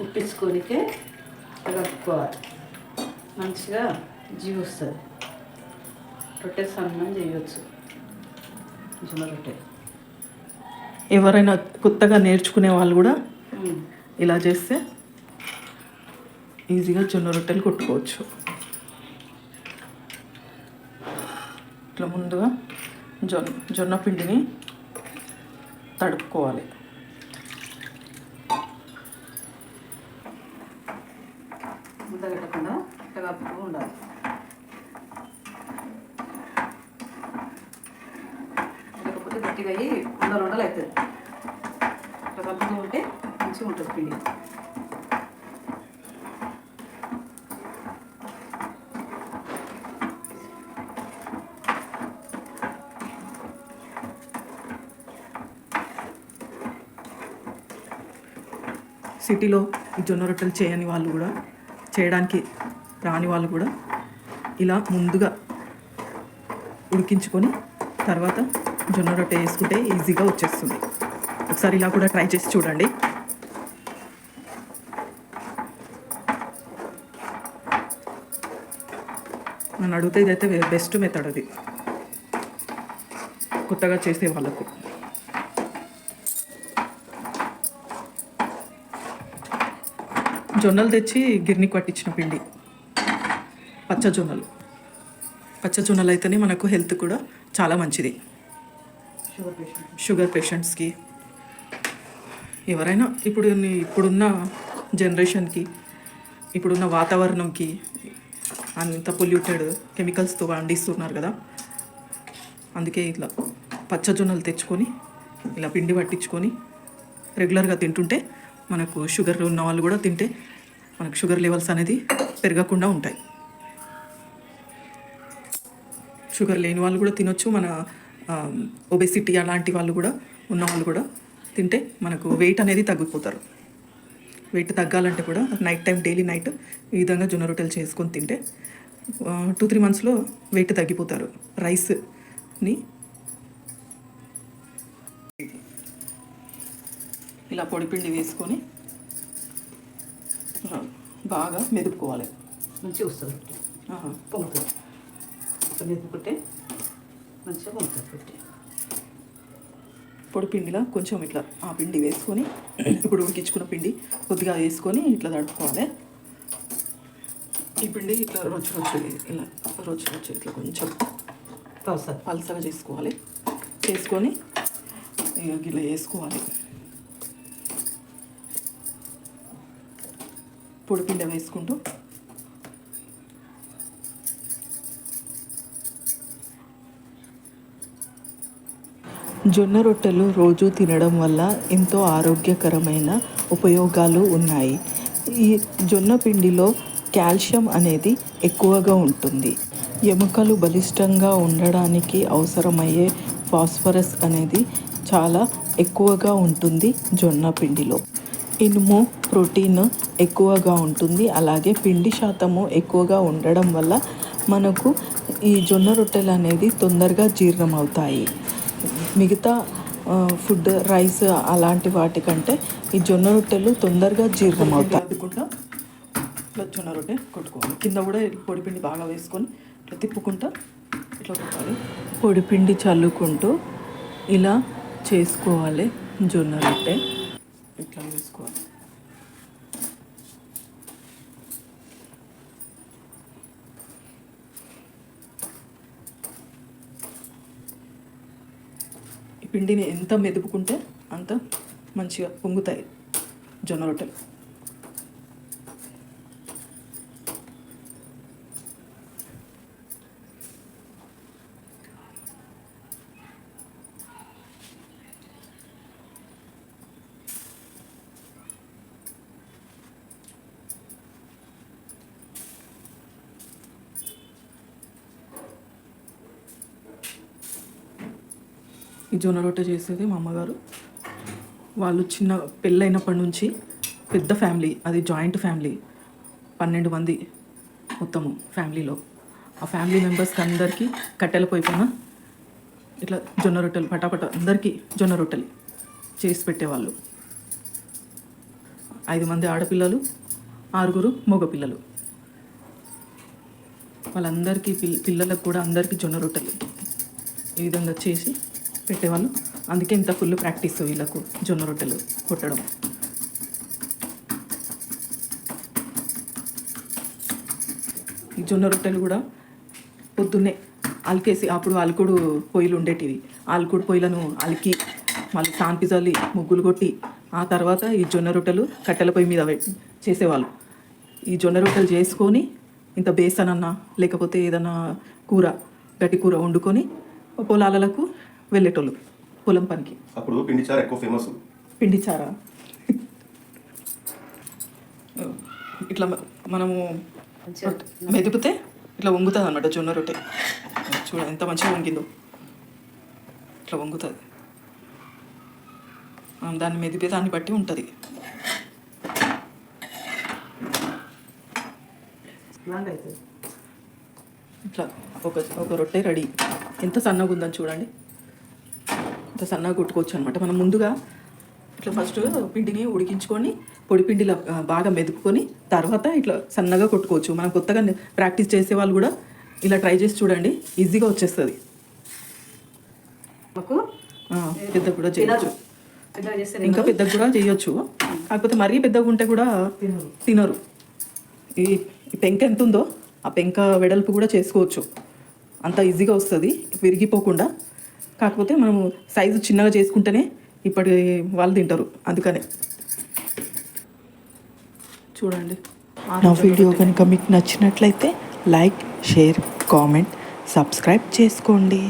ఉప్పించుకోనికే కలుపుకోవాలి. మంచిగా జీవి వస్తుంది రొట్టె సన్నం చేయవచ్చు జొన్న రొట్టె. ఎవరైనా కొత్తగా నేర్చుకునే వాళ్ళు కూడా. ఇలా చేస్తే ఈజీగా జొన్న రొట్టెలు కొట్టుకోవచ్చు. ఇట్లా ముందుగా జొన్న జొన్న పిండిని తడుపుకోవాలి. ముద్ద కట్టకుండా ఇట్లా కలుపుతూ ఉండాలి. లేకపోతే గట్టిగా అయ్యి ఉండలు ఉండలు అవుతుంది. ఇట్లా కలుపుతూ ఉంటే మంచిగా ఉంటుంది పిండి. సిటీలో జొన్న రొట్టెలు చేయని వాళ్ళు కూడా చేయడానికి రాని వాళ్ళు కూడా ఇలా ముందుగా ఉడికించుకొని తర్వాత జొన్న రొట్టె వేసుకుంటే ఈజీగా వచ్చేస్తుంది. ఒకసారి ఇలా కూడా ట్రై చేసి చూడండి. నన్ను అడిగితే ఇదైతే బెస్ట్ మెథడ్ అది. కొత్తగా చేసే వాళ్ళకు. జొన్నలు తెచ్చి గిర్ని పట్టించిన పిండి. పచ్చ జొన్నలు. పచ్చ జొన్నలు అయితేనే మనకు హెల్త్ కూడా చాలా మంచిది. షుగర్ పేషెంట్ షుగర్ పేషెంట్స్కి. ఎవరైనా ఇప్పుడు ఇప్పుడున్న జనరేషన్కి ఇప్పుడున్న వాతావరణంకి అంత పొల్యూటెడ్ కెమికల్స్తో పండిస్తున్నారు కదా. అందుకే ఇట్లా పచ్చ జొన్నలు తెచ్చుకొని ఇలా పిండి పట్టించుకొని రెగ్యులర్గా తింటుంటే మనకు షుగర్ ఉన్న వాళ్ళు కూడా తింటే మనకు షుగర్ లెవెల్స్ అనేది పెరగకుండా ఉంటాయి. షుగర్ లేని వాళ్ళు కూడా తినొచ్చు. మన ఒబెసిటీ అలాంటి వాళ్ళు కూడా ఉన్న వాళ్ళు కూడా తింటే మనకు వెయిట్ అనేది తగ్గిపోతారు. వెయిట్ తగ్గాలంటే కూడా నైట్ టైం డైలీ నైట్ ఈ విధంగా జొన్న రొట్టెలు చేసుకొని తింటే టూ త్రీ మంత్స్లో వెయిట్ తగ్గిపోతారు. రైస్ని ఇలా పొడిపిండి వేసుకొని బాగా మెదుపుకోవాలి. మంచిగా వస్తుంది. పొంగుతుంది. మెదుపుకుంటే మంచిగా పొంగుతుంది రొట్టె పొడి పిండిలా కొంచెం ఇట్లా ఆ పిండి వేసుకొని ఇప్పుడు ఉడికించుకున్న పిండి కొద్దిగా వేసుకొని ఇట్లా తడుపుకోవాలి. ఈ పిండి ఇట్లా రొచ్చు రొచ్చు ఇలా రొచ్చు రొచ్చు ఇట్లా కొంచెం పల్సగా. చేసుకోవాలి. చేసుకొని ఇక ఇట్లా వేసుకోవాలి పొడిపిండ వేసుకుంటూ. జొన్న రొట్టెలు రోజు తినడం వల్ల ఎంతో ఆరోగ్యకరమైన ఉపయోగాలు ఉన్నాయి. ఈ జొన్న పిండిలో కాల్షియం అనేది ఎక్కువగా ఉంటుంది. ఎముకలు బలిష్టంగా ఉండడానికి అవసరమయ్యే ఫాస్ఫరస్ అనేది చాలా ఎక్కువగా ఉంటుంది జొన్న పిండిలో. ఇనుము ప్రోటీన్ ఎక్కువగా ఉంటుంది. అలాగే పిండి శాతము ఎక్కువగా ఉండడం వల్ల మనకు ఈ జొన్న రొట్టెలు అనేది తొందరగా జీర్ణం అవుతాయి. మిగతా ఫుడ్ రైస్ అలాంటి వాటికంటే ఈ జొన్న రొట్టెలు తొందరగా జీర్ణం అవుతాయి. ఇట్లా జొన్న రొట్టె కొట్టుకోవాలి. కింద కూడా పొడిపిండి బాగా వేసుకొని ఇట్లా తిప్పుకుంటా ఇట్లా కొట్టాలి. పొడిపిండి చల్లుకుంటూ ఇలా చేసుకోవాలి జొన్న రొట్టె. ఇట్లా వేసుకోవాలి ఈ పిండిని ఎంత మెదుపుకుంటే అంత మంచిగా పొంగుతాయి జొన్న రొట్టెలు. ఈ జొన్న రొట్టె చేసేది మా అమ్మగారు. వాళ్ళు చిన్న పెళ్ళైనప్పటి నుంచి పెద్ద ఫ్యామిలీ అది జాయింట్ ఫ్యామిలీ పన్నెండు మంది మొత్తము ఫ్యామిలీలో. ఆ ఫ్యామిలీ మెంబర్స్కి అందరికీ కట్టెల పోయిపోయిన ఇట్లా జొన్న రొట్టెలు పటాపట అందరికీ జొన్న రొట్టెలు చేసి పెట్టేవాళ్ళు. ఐదు మంది ఆడపిల్లలు ఆరుగురు మగపిల్లలు. వాళ్ళందరికీ పిల్ పిల్లలకు కూడా అందరికీ జొన్న రొట్టెలు ఈ విధంగా చేసి పెట్టేవాళ్ళు. అందుకే ఇంత ఫుల్ ప్రాక్టీస్ వీళ్ళకు జొన్న రొట్టెలు కొట్టడం. ఈ జొన్న రొట్టెలు కూడా పొద్దున్నే అలికేసి అప్పుడు అలుకుడు పొయ్యిలు ఉండేటివి. అలుకుడు పొయ్యిలను అలికి మళ్ళీ సాన్పిజాలి ముగ్గులు కొట్టి ఆ తర్వాత ఈ జొన్న రొట్టెలు కట్టెల పొయ్యి మీద చేసేవాళ్ళు. ఈ జొన్న రొట్టెలు చేసుకొని ఇంత బేసన్ అన్న లేకపోతే ఏదన్నా కూర గట్టి కూర వండుకొని పొలాలకు వెళ్ళేటోళ్ళు పొలం పనికి. అప్పుడు పిండి చారు ఎక్కువ ఫేమస్ పిండి చారా? ఇట్లా మనము మెదిపితే ఇట్లా వంగుతుంది అనమాట జొన్న రొట్టె. చూడ ఎంత మంచిగా వంగిందో. ఇట్లా వంగుతుంది. మనం దాన్ని మెదిపే దాన్ని బట్టి ఉంటుంది. ఇట్లా ఒక ఒక రొట్టె రెడీ. ఎంత సన్నగా ఉందని చూడండి. ఇంత సన్నగా కొట్టుకోవచ్చు అనమాట మనం ముందుగా ఇట్లా ఫస్ట్ పిండిని ఉడికించుకొని పొడి పిండిలో బాగా మెదుపుకొని తర్వాత ఇట్లా సన్నగా కొట్టుకోవచ్చు. మనం కొత్తగా ప్రాక్టీస్ చేసే వాళ్ళు కూడా ఇలా ట్రై చేసి చూడండి. ఈజీగా వచ్చేస్తుంది. మాకు పెద్దగా కూడా చేయొచ్చు. ఇంకా పెద్దగా కూడా చేయొచ్చు. కాకపోతే మరీ పెద్దగా ఉంటే కూడా తినరు. ఈ పెంక ఎంత ఉందో ఆ పెంక వెడల్పు కూడా చేసుకోవచ్చు. అంత ఈజీగా వస్తుంది. విరిగిపోకుండా. కాకపోతే మనము సైజు చిన్నగా చేసుకుంటేనే ఇప్పటి వాళ్ళు తింటారు. అందుకనే. చూడండి. నా వీడియో కనుక మీకు నచ్చినట్లయితే లైక్ షేర్ కామెంట్ సబ్స్క్రైబ్ చేసుకోండి.